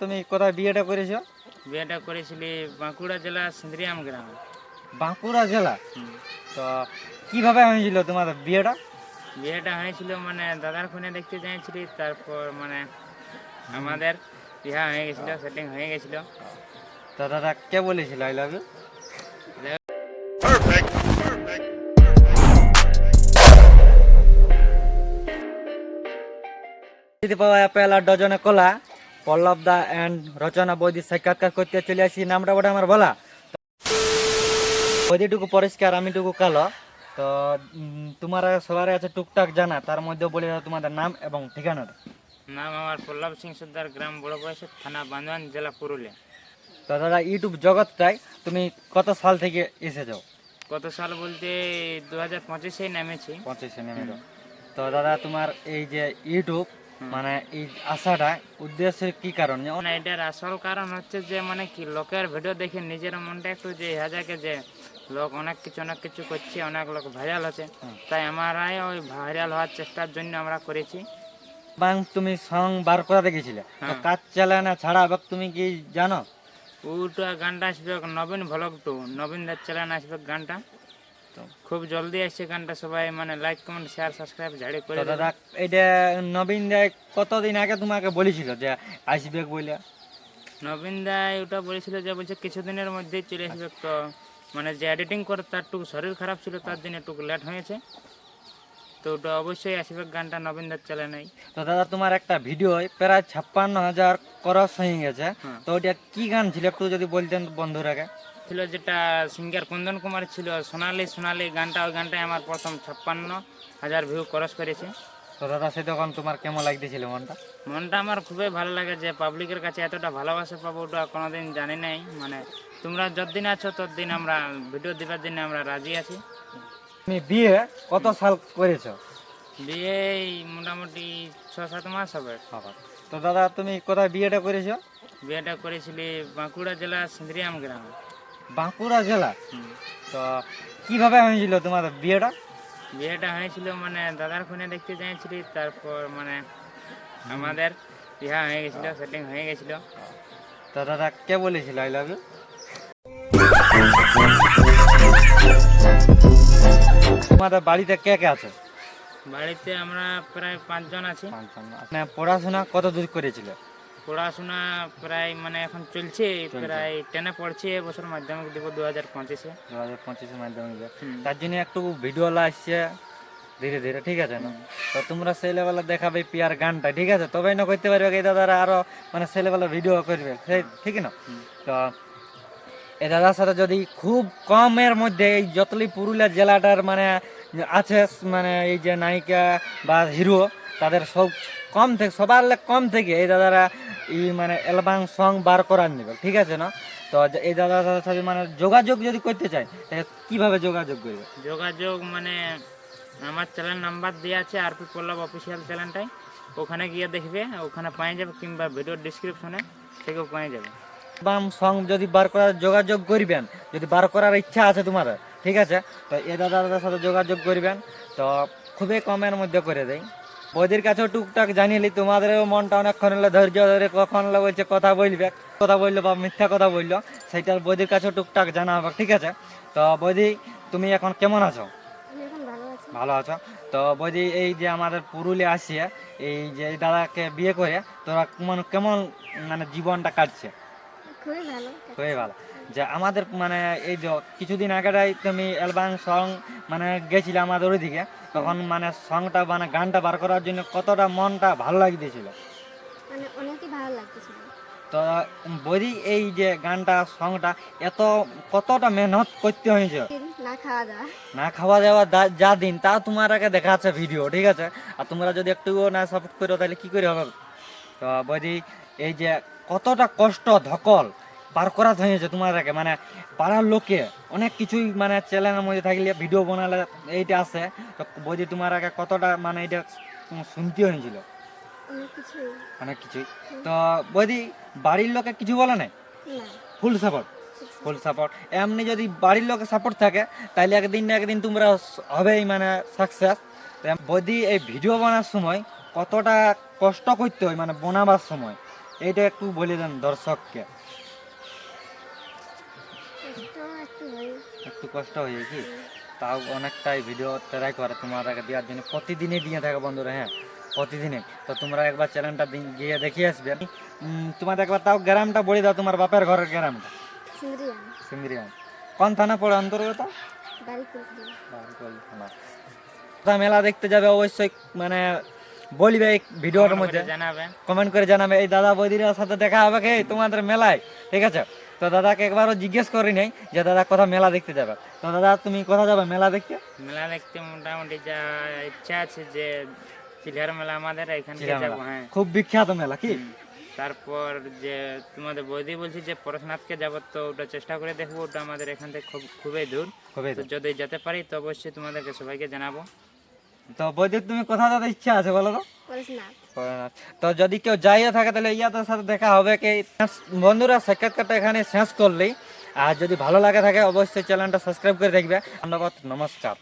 তুমি কোথায় বিয়েটা করেছ? বিয়েটা করেছিলি বাঁকুড়া জেলা সিন্দ্রিয়াম গ্রামে। বাঁকুড়া জেলা? তো কীভাবে হয়েছিল তোমার বিয়েটা? বিয়েটা হয়েছিল মানে দাদার ফোনে দেখতে চাইছিলি তারপর মানে আমাদের বিয়া হয়ে গেছিল সেটিং হয়ে গেছিল। তো দাদা কে বলেছিল আই লাভ ইউ পাওয়া আর ডজনে কলা। পল্লব দা অ্যান্ড রচনা বৌদি সাক্ষাৎকার করতে চলে আসি। নামটা ওটা আমার বলা বৌদিটুকু পরিষ্কার আমিটুকু কালো। তো তোমার সবার আছে টুকটাক জানা তার মধ্যে বলে দাও তোমাদের নাম এবং ঠিকানাটা। নাম আমার পল্লব সিং সর্দার গ্রাম বড় বয়সের থানা বান্দোয়ান জেলা পুরুলিয়া। তো দাদা ইউটিউব জগৎটাই তুমি কত সাল থেকে এসেছ? কত সাল বলতে দু হাজার পঁচিশে নেমেছি। পঁচিশে নেমে তো দাদা তোমার এই যে ইউটিউব মানে এই আশাটা উদ্দেশ্য কি কারণ? মানে এটার আসল কারণ হচ্ছে যে মানে কি লোকের ভিডিও দেখে নিজের মনটা একটু যে হাজাকে যে লোক অনেক কিছু অনেক কিছু করছে অনেক লোক ভাইরাল হুম। তাই আমরাই ওই ভাইরাল হওয়ার চেষ্টার জন্য আমরা করেছি। বাং তুমি সং বার করা দেখেছিলে? হ্যাঁ। কাজ চালায় না ছাড়া এবার তুমি কি জানো? ওটা গানটা আসবে নবীন ভ্লগ টু নবীন দার চালান আসবে গানটা। তো খুব জলদি আসছে গানটা সবাই মানে লাইক কমেন্ট শেয়ার সাবস্ক্রাইব ঝাড়ি করে দাদা এটা নবীন দায় কতদিন আগে তোমাকে বলেছিল যে আসবে বলে? নবীন দায় ওটা বলেছিল যে বলছে কিছুদিনের মধ্যেই চলে আসবে। তো মানে যে এডিটিং করে তার টুকু শরীর খারাপ ছিল তার জন্য একটু লেট হয়েছে। তো ওটা অবশ্যই আসবে গানটা নবীন দার চলে নাই। তো দাদা তোমার একটা ভিডিও প্রায় ছাপ্পান্ন হাজার করস হয়ে গেছে। হ্যাঁ। তো ওটা কি গান ছিল একটু যদি বলতেন বন্ধুরাকে ছিল যেটা সিঙ্গার কুন্দন কুমার ছিল সোনালি সোনালি গানটা ওই গানটাই আমার প্রথম ছাপ্পান্ন হাজার ভিউ ক্রস করেছে। তো দাদা সে তখন তোমার কেমন লাগতেছিল মনটা? মনটা আমার খুবই ভালো লাগে যে পাবলিকের কাছে এতটা ভালোবাসা পাবো ওটা কোনোদিন জানি নাই। মানে তোমরা যতদিন আছো ততদিন আমরা ভিডিও দেওয়ার জন্য আমরা রাজি আছি। তুমি বিয়ে কত সাল করেছ? বিয়ে মোটামুটি ছ সাত মাস হবে। তো দাদা তুমি কোথায় বিয়েটা করেছ? বিয়েটা করেছিলি বাঁকুড়া জেলা সিন্দ্রিয়াম গ্রামে। বাঁকুড়া জেলা? তো কীভাবে হয়েছিল তোমাদের বিয়েটা? বিয়েটা হয়েছিল মানে দাদার ফোনে দেখতে চাইছিলি তারপর মানে আমাদের বিয়া হয়ে গেছিল সেটিং হয়ে গেছিল। তো দাদা কে বলেছিল আই লাভ ইউ তোমাদের বাড়িতে কে কে আছে? বাড়িতে আমরা প্রায় পাঁচজন আছি। মানে পড়াশোনা কত দূর করেছিল? পড়াশোনা প্রায় মানে এখন চলছে প্রায় টেনে পড়ছে এবছর মাধ্যমিক দেবো দু হাজার পঁচিশে। দু হাজার পঁচিশে মাধ্যমে দিয়ে। তার জন্য একটু ভিডিও আসছে ধীরে ধীরে ঠিক আছে না? তো তোমরা লেভেলে দেখাবে পিয়ার গানটা ঠিক আছে? তবেই না করতে পারবে এই দাদারা আরও মানে লেভেলে ভিডিও করবে ঠিক না? তো এই দাদার সাথে যদি খুব কমের মধ্যে এই যতলি পুরুলিয়া জেলাটার মানে আছে মানে এই যে নায়িকা বা হিরো তাদের সব কম থেকে সবার কম থেকে এই দাদারা এই মানে অ্যালবাম সং বার করার নেবে ঠিক আছে না? তো এই দাদা দাদার সাথে মানে যোগাযোগ যদি করতে চায় তাহলে কীভাবে যোগাযোগ করবে? যোগাযোগ মানে আমার চ্যানেল নাম্বার দেওয়া আছে আরপি পল্লব অফিসিয়াল চ্যানেলটাই ওখানে গিয়ে দেখবে ওখানে পাই যাবে কিংবা ভিডিও ডিসক্রিপশনে থেকেও পাই যাবে। অ্যালবাম সং যদি বার করার যোগাযোগ করবেন যদি বার করার ইচ্ছা আছে তোমার ঠিক আছে? তো এই দাদার সাথে যোগাযোগ করবেন তো খুবই কমের মধ্যে করে দেয়। বৌদির কাছেও টুকটাক জানিলি তোমাদেরও মনটা অনেকক্ষণ হলে ধৈর্য ধরে কখন বলছে কথা বলবে কথা বলল বা মিথ্যা কথা বলল সেইটা বৌদির কাছেও টুকটাক জানা হবে ঠিক আছে? তো বৌদি তুমি এখন কেমন আছো? ভালো আছো। তো বৌদি এই যে আমাদের পুরুলিয়া আসিয়ে এই যে দাদাকে বিয়ে করে তোরা কেমন কেমন মানে জীবনটা কাটছে? খুবই ভালো। খুবই ভালো। যে আমাদের মানে এই যে কিছুদিন আগেটাই তুমি অ্যালবাম সং মানে গেছিলে আমাদের ওইদিকে তখন মানে সংটা মানে গানটা বার করার জন্য কতটা মনটা ভালো লাগিয়েছিল মানে অনেকই ভালো লাগতেছিল। তো বলি এই যে গানটা সংটা এত কতটা মেহনত করতে হয়েছে? না খাওয়া দাওয়া। না খাওয়া দাওয়া যা দিন তা তোমার আগে দেখা আছে ভিডিও ঠিক আছে? আর তোমরা যদি একটুও না সাপোর্ট করো তাহলে কি করে হবে? তো বৌদি এই যে কতটা কষ্ট ধকল পার করা হয়েছে তোমার আগে। মানে পাড়ার লোকে অনেক কিছুই মানে চ্যানেলের মধ্যে থাকলে ভিডিও বানালে এইটা আসে তো বৌদি তোমার আগে কতটা মানে এটা শুনতে হয়েছিল? অনেক কিছুই। তো বৌদি বাড়ির লোকে কিছু বলে নাই? না। ফুল সাপোর্ট ফুল সাপোর্ট এমনি যদি বাড়ির লোকে সাপোর্ট থাকে তাহলে একদিন না একদিন তোমরা হবেই মানে সাকসেস যদি এই ভিডিও বানার সময় কতটা কষ্ট করতে হয় মানে বানাবার সময়? এইটা একটু বলে দেন দর্শককে। একটু কষ্ট হয়ে কি? তাও অনেকটাই ভিডিও ট্রাই করে তোমাদেরকে দেওয়ার জন্য। প্রতিদিনই দিয়ে থাকে বন্ধুরা হ্যাঁ? প্রতিদিনে তো তোমরা একবার চ্যানেলটা গিয়ে দেখিয়ে আসবে। তোমাদের একবার তাও গ্রামটা বলে দাও তোমার বাপের ঘরের গ্রামটা। সিন্দ্রিয়াম কোন থানা পড়ে অন্তর্গত? বাড়ি করে দিই বারকল থানা। তা মেলা দেখতে যাবে অবশ্যই মানে বলবে এই ভিডিওর মধ্যে। কমেন্ট করে জানাবে এই দাদা বৌদির সাথে দেখা হবে কি? তোমাদের মেলায়। ঠিক আছে? তো দাদাকে একবারও জিজ্ঞেস করি নাই যে দাদা কোথা মেলা দেখতে যাবে? তো দাদা তুমি কোথা যাবে মেলা দেখতে? মেলা দেখতে মোটামুটি যা ইচ্ছা আছে যে চিলিয়ার মেলা আমাদের এখান যাব হ্যাঁ। খুব বিখ্যাত মেলা কি? তারপর যে তোমাদের বৌদি বলছি যে পরশনাথকে যাব তো ওটা চেষ্টা করে দেখব ওটা আমাদের এখান থেকে খুব খুবই দূর। যদি যেতে পারি তো অবশ্যই তোমাদেরকে সবাইকে জানাব। তো বৈদ্যুত তুমি কোথা যেতে ইচ্ছা আছে বলো তো? তো যদি কেউ যাইও থাকে তাহলে ইয়াদের সাথে দেখা হবে কি বন্ধুরা সাক্ষাৎকারটা এখানে শেষ করলেই। আর যদি ভালো লাগে থাকে অবশ্যই চ্যানেলটা সাবস্ক্রাইব করে দেখবে। ধন্যবাদ নমস্কার।